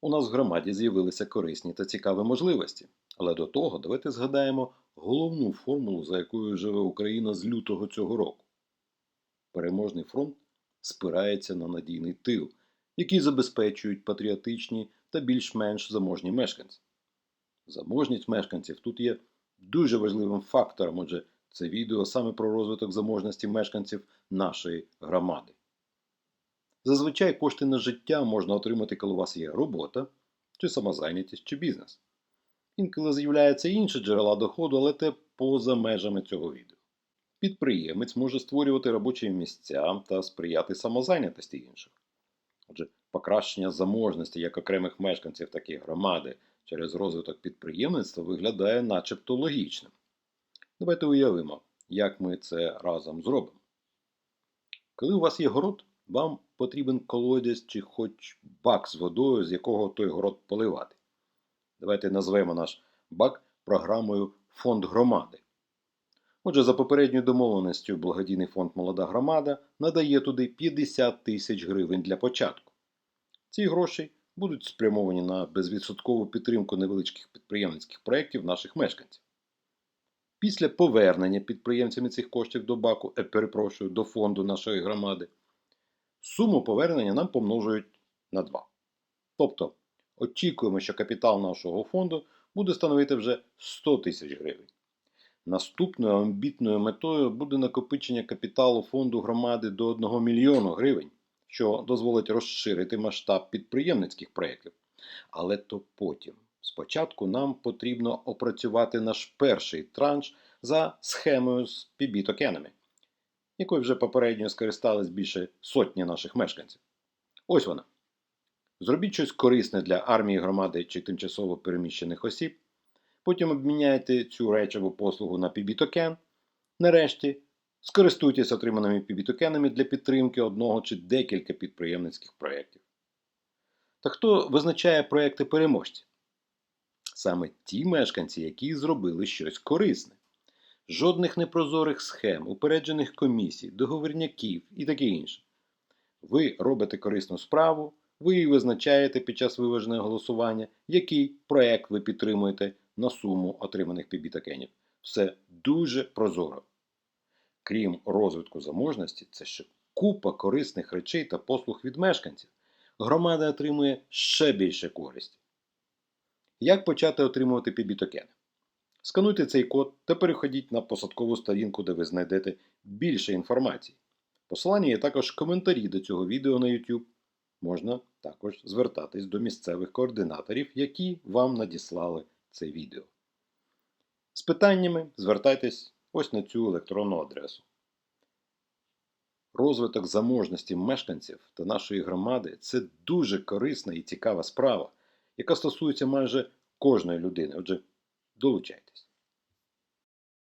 У нас в громаді з'явилися корисні та цікаві можливості. Але до того давайте згадаємо головну формулу, за якою живе Україна з лютого цього року. Переможний фронт спирається на надійний тил, який забезпечують патріотичні та більш-менш заможні мешканці. Заможність мешканців тут є дуже важливим фактором, отже, це відео саме про розвиток заможності мешканців нашої громади. Зазвичай кошти на життя можна отримати, коли у вас є робота, чи самозайнятість, чи бізнес. Інколи з'являються інші джерела доходу, але те поза межами цього відео. Підприємець може створювати робочі місця та сприяти самозайнятості інших. Отже, покращення заможності як окремих мешканців, так і громади через розвиток підприємництва виглядає начебто логічним. Давайте уявимо, як ми це разом зробимо. Коли у вас є город, вам потрібен колодязь чи хоч бак з водою, з якого той город поливати. Давайте назвемо наш бак програмою Фонд громади. Отже, за попередньою домовленістю благодійний фонд Молода громада надає туди 50 тисяч гривень для початку. Ці гроші будуть спрямовані на безвідсоткову підтримку невеличких підприємницьких проєктів наших мешканців. Після повернення підприємцями цих коштів до баку, е, перепрошую, до фонду нашої громади, суму повернення нам помножують на 2. Тобто очікуємо, що капітал нашого фонду буде становити вже 100 тисяч гривень. Наступною амбітною метою буде накопичення капіталу фонду громади до 1 мільйону гривень, що дозволить розширити масштаб підприємницьких проєктів. Але то потім. Спочатку нам потрібно опрацювати наш перший транш за схемою з пібітокенами, якою вже попередньо скористались більше сотні наших мешканців. Ось вона. Зробіть щось корисне для армії громади чи тимчасово переміщених осіб. Потім обміняйте цю речову послугу на пібітокен. Нарешті скористуйтесь отриманими пібітокенами для підтримки одного чи декілька підприємницьких проєктів. Та хто визначає проєкти переможці? Саме ті мешканці, які зробили щось корисне. Жодних непрозорих схем, упереджених комісій, договорняків і таке інше. Ви робите корисну справу, ви її визначаєте під час виваженого голосування, який проєкт ви підтримуєте на суму отриманих пібітокенів. Все дуже прозоро. Крім розвитку заможності, це ще купа корисних речей та послуг від мешканців. Громада отримує ще більше користі. Як почати отримувати пібітокени? Скануйте цей код та переходіть на посадкову сторінку, де ви знайдете більше інформації. Посилання є також коментарі до цього відео на YouTube. Можна також звертатись до місцевих координаторів, які вам надіслали це відео. З питаннями звертайтесь ось на цю електронну адресу. Розвиток заможності мешканців та нашої громади це дуже корисна і цікава справа, яка стосується майже кожної людини. Отже, долучайтесь.